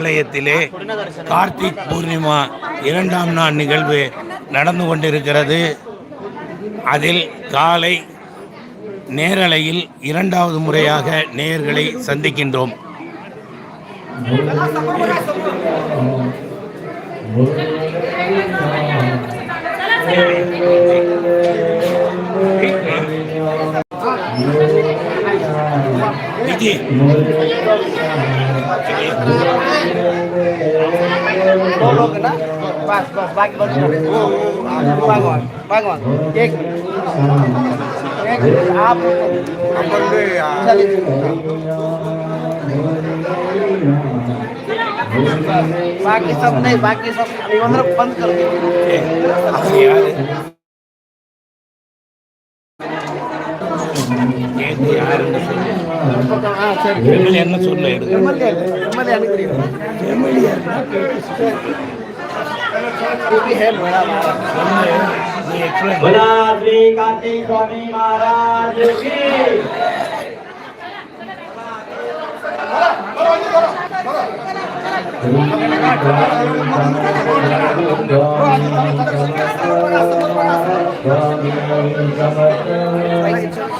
ஆலயத்திலே கார்த்திக் பூர்ணிமா இரண்டாம் நாள் நிகழ்வு நடந்து கொண்டிருக்கிறது. அதில் காலை நேரலையில் இரண்டாவது முறையாக நேயர்களை சந்திக்கின்றோம். Viji Didi. Tolong kena. Pas, pas, bagi bagi. Bangun, bangun. Kek. Kek, आप अपन ले यार चलिए बाकी सब नहीं बाकी सब निमंत्रण बंद कर दीजिए यार எம்எல்ஏ என்ன சொல்லு கார்த்திக் சுவாமி Maharaj Thank you.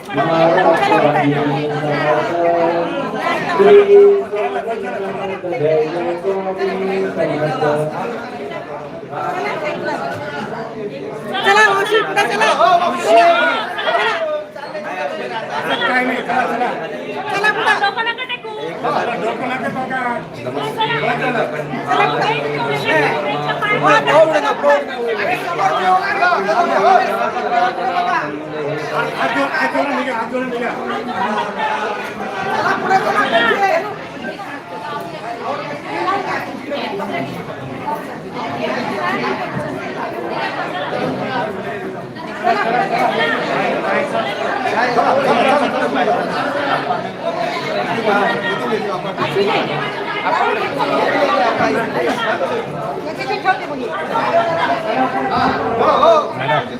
Come on, come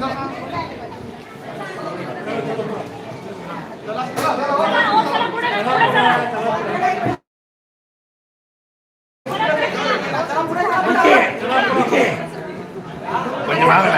Hello. கொஞ்சம் வாங்கல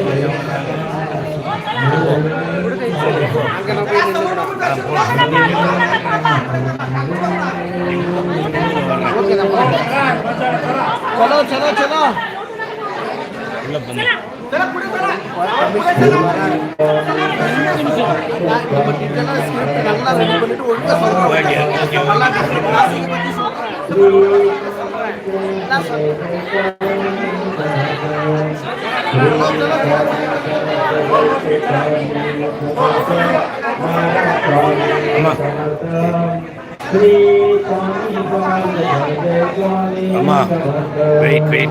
चलो चलो चलो உள்ள போங்க நல்லா ரெடி பண்ணிட்டு ஒழுங்கா சொல்லுங்க Come on, wait, wait.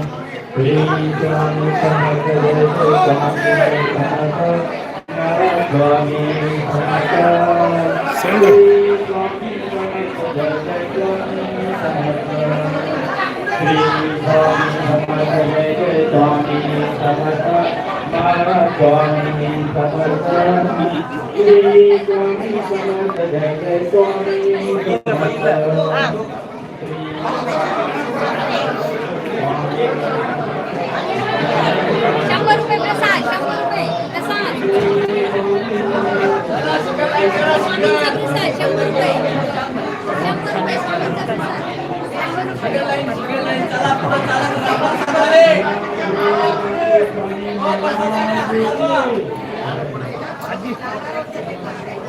शंभर रुपये प्रसाद शंभर रुपये प्रसाद स्वामींचा प्रसाद शंभर रुपये शंभर रुपये स्वामींचा प्रसाद शंभर रुपये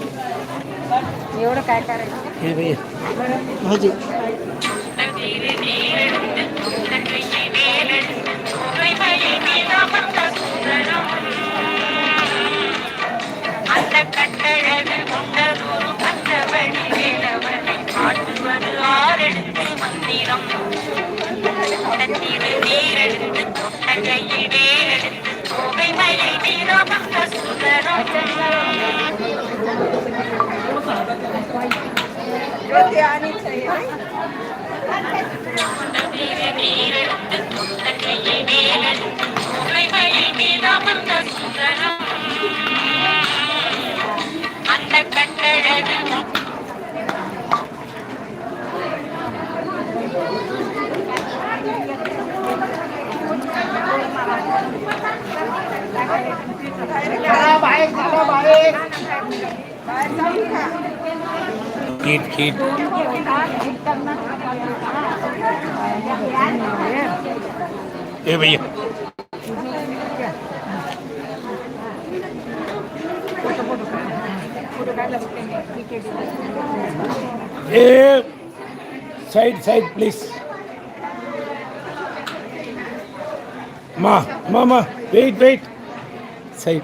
एवढं काय करायचं हे भैया அந்த கட்டழகு கொண்டதொரு பச்சவழி வேளவனை காட்டுவது ஆறெடுத்து மந்திரம் தண்ணீர் நீரெடுத்து தொட்ட அந்த கட்டழகு कीट कीट ए भैया ए साइड साइड प्लीज मा मा मा वेट वेट साइड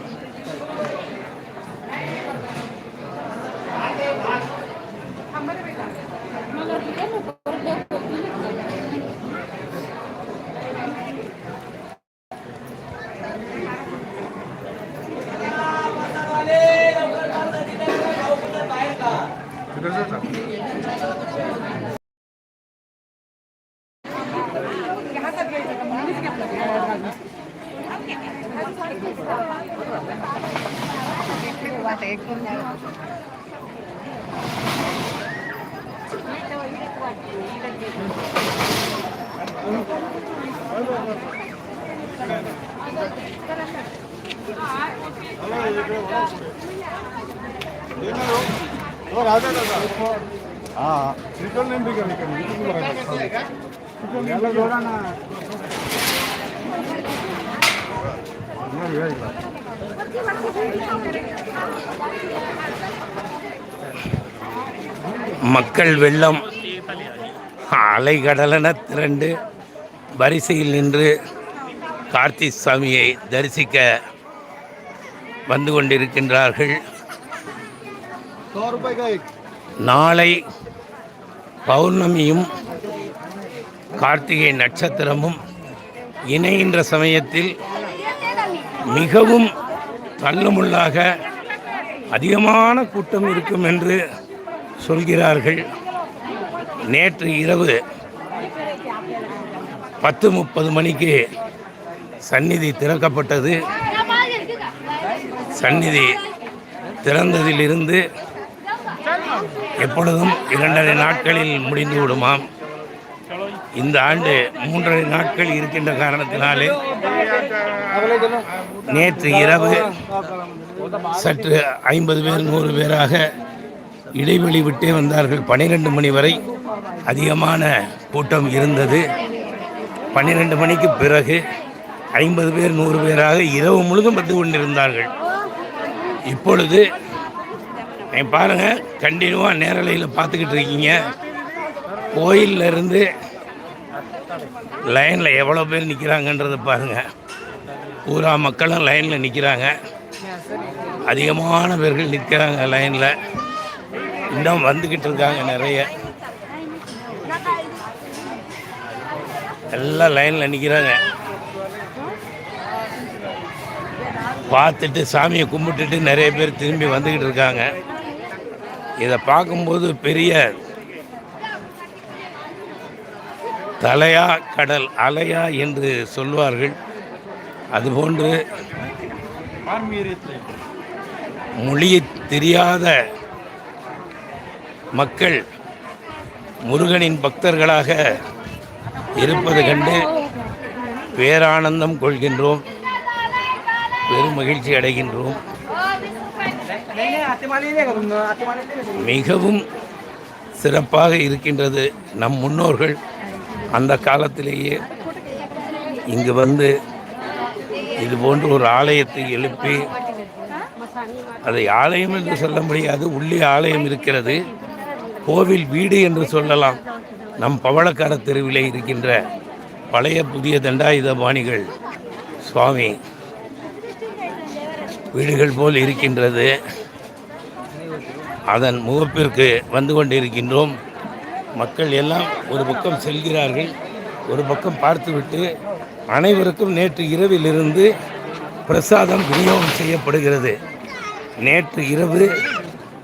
아, 아. 질걸 냄비가 니까 이거 말하는 거. 질걸 냄비가 மக்கள் வெள்ளம். அலைகடலென திரண்டு வரிசையில் நின்று கார்த்தி சுவாமியை தரிசிக்க வந்து கொண்டிருக்கின்றார்கள். நாளை பௌர்ணமியும் கார்த்திகை நட்சத்திரமும் இணைகின்ற சமயத்தில் மிகவும் தள்ளுமுள்ளாக அதிகமான கூட்டம் இருக்கும் என்று சொல்கிறார்கள். நேற்று இரவு பத்து முப்பது மணிக்கு சந்நிதி திறக்கப்பட்டது. சந்நிதி திறந்ததிலிருந்து எப்பொழுதும் இரண்டரை நாட்களில் முடிந்து விடுமாம். இந்த ஆண்டு மூன்றரை நாட்கள் இருக்கின்ற காரணத்தினாலே நேற்று இரவு சற்று ஐம்பது பேர் நூறு பேராக இடைவெளி விட்டே வந்தார்கள். பன்னிரெண்டு மணி வரை அதிகமான கூட்டம் இருந்தது. பன்னிரெண்டு மணிக்கு பிறகு ஐம்பது பேர் நூறு பேராக இரவு முழுதும் வந்து கொண்டிருந்தார்கள். இப்பொழுது நீங்க பாருங்க கண்டினியூவாக நேரலையில் பார்த்துக்கிட்டு இருக்கீங்க. கோயில்ல இருந்து லைனில் எவ்வளோ பேர் நிற்கிறாங்கன்றதை பாருங்கள் பூரா மக்களும் லைனில் நிற்கிறாங்க அதிகமான பேர்கள் நிற்கிறாங்க லைனில். இன்னும் வந்துக்கிட்டு இருக்காங்க நிறைய. எல்லாம் லைனில் நிற்கிறாங்க பார்த்துட்டு சாமியை கும்பிட்டுட்டு நிறைய பேர் திரும்பி வந்துக்கிட்டு இருக்காங்க. இதை பார்க்கும்போது பெரிய தலையா கடல் அலையா என்று சொல்வார்கள். அதுபோன்று மொழி தெரியாத மக்கள் முருகனின் பக்தர்களாக இருப்பது கண்டு பேரானந்தம் கொள்கின்றோம் பெரும் மகிழ்ச்சி அடைகின்றோம். மிகவும் சிறப்பாக இருக்கின்றது நம் முன்னோர்கள் அந்த காலத்திலேயே. இங்கு வந்து இது போன்ற ஒரு ஆலயத்தை எழுப்பி அதை ஆலயம் என்று சொல்ல முடியாது உள்ளே ஆலயம் இருக்கிறது. கோவில் வீடு என்று சொல்லலாம். நம் பவளக்கார தெருவிலே இருக்கின்ற பழைய புதிய தண்டாயுதபாணிகள். சுவாமி வீடுகள் போல் இருக்கின்றது. அதன் முகப்பிற்கு வந்து கொண்டிருக்கின்றோம். மக்கள் எல்லாம் ஒரு பக்கம் செல்கிறார்கள் ஒரு பக்கம் பார்த்துவிட்டு அனைவருக்கும் நேற்று இரவிலிருந்து பிரசாதம் விநியோகம் செய்யப்படுகிறது. நேற்று இரவு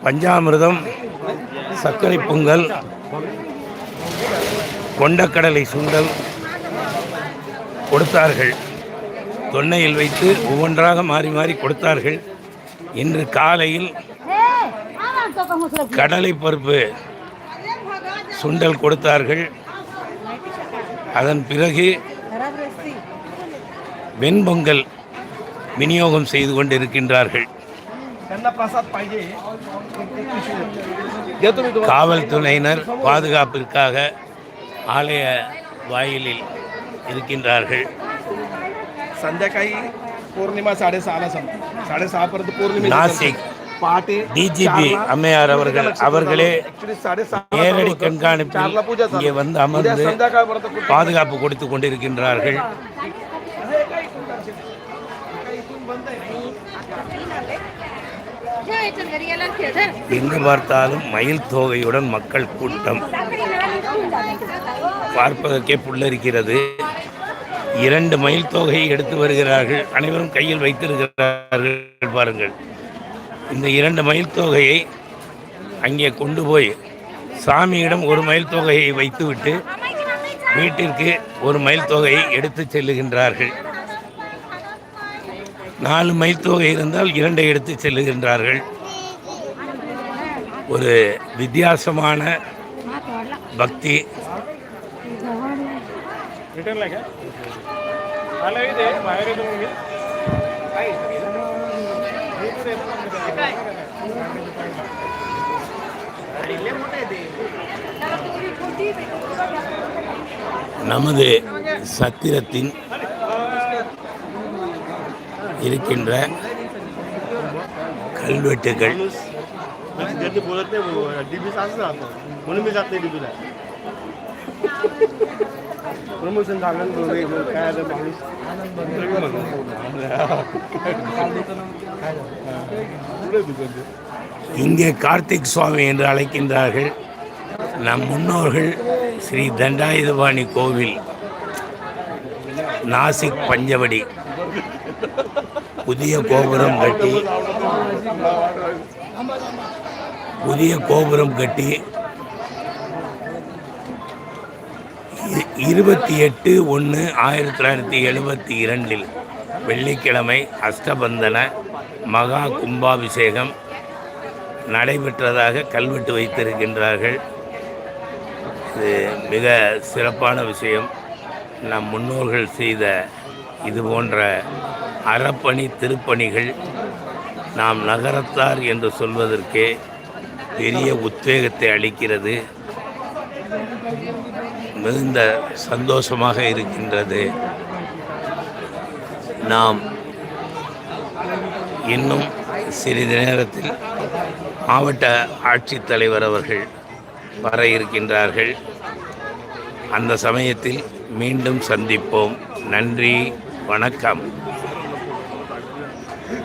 பஞ்சாமிர்தம் சர்க்கரை பொங்கல் கொண்டக்கடலை சுண்டல் கொடுத்தார்கள். தொன்னையில் வைத்து ஒவ்வொன்றாக மாறி மாறி கொடுத்தார்கள். இன்று காலையில் கடலை பருப்பு சுண்டல் கொடுத்தார்கள். அதன் பிறகு வெண்பொங்கல் விநியோகம் செய்து கொண்டிருக்கின்றார்கள் त्यांना प्रसाद पाहिजे देतो मी तुम्हाला காவல்துறையினர் பாதுகாப்பிற்காக ஆலய வாயிலில் இருக்கின்றார்கள் संध्याकाळी पौर्णिमा साडेसहाला संपते साडेसहा पर्यंत पौर्णिमे நாசிக் पहाटे டிஜிபி அம்மையார் அவர்கள் அவர்களே ऍक्च्युली साडेसहा நேரடி கண்காணிப்பில் இங்கே வந்து அமர்ந்து संध्याकाळपर्यंत कुठे பாதுகாப்பு கொடுத்து கொண்டிருக்கின்றார்கள் घरी गेला खेळ எங்கு பார்த்தாலும் மயில் தோகையுடன் மக்கள் கூட்டம். பார்ப்பதற்கே புல்லரிக்கிறது. இரண்டு மயில் தொகையை எடுத்து வருகிறார்கள். அனைவரும் கையில் வைத்திருக்கிறார்கள் பாருங்கள். இந்த இரண்டு மயில் தொகையை அங்கே கொண்டு போய் சாமியிடம் ஒரு மயில் தொகையை வைத்துவிட்டு வீட்டிற்கு ஒரு மயில் தொகையை எடுத்து செல்லுகின்றார்கள். நாலு மைல் தொகை இருந்தால் இரண்டை எடுத்து செல்லுகின்றார்கள். ஒரு வித்தியாசமான பக்தி. நமது சத்திரத்தின் இருக்கின்ற கல்வெட்டுகள். இங்கே கார்த்திக் சுவாமி என்று அழைக்கின்றார்கள். நம் முன்னோர்கள் ஸ்ரீ தண்டாயுதபாணி கோவில் நாசிக் பஞ்சவடி. புதிய கோபுரம் கட்டி புதிய கோபுரம் கட்டி இருபத்தி எட்டு ஒன்று ஆயிரத்தி தொள்ளாயிரத்தி எழுபத்தி இரண்டில் வெள்ளிக்கிழமை அஷ்டபந்தன மகா கும்பாபிஷேகம் நடைபெற்றதாக கல்வெட்டு வைத்திருக்கின்றார்கள். இது மிக சிறப்பான விஷயம். நம் முன்னோர்கள் செய்த இது போன்ற அறப்பணி திருப்பணிகள் நாம் நகரத்தார் என்று சொல்வதற்கே பெரிய உத்வேகத்தை அளிக்கிறது. மிகுந்த சந்தோஷமாக இருக்கின்றது. நாம் இன்னும் சிறிது நேரத்தில் மாவட்ட ஆட்சித்தலைவர் அவர்கள் வர இருக்கின்றார்கள். அந்த சமயத்தில் மீண்டும் சந்திப்போம். நன்றி வணக்கம்.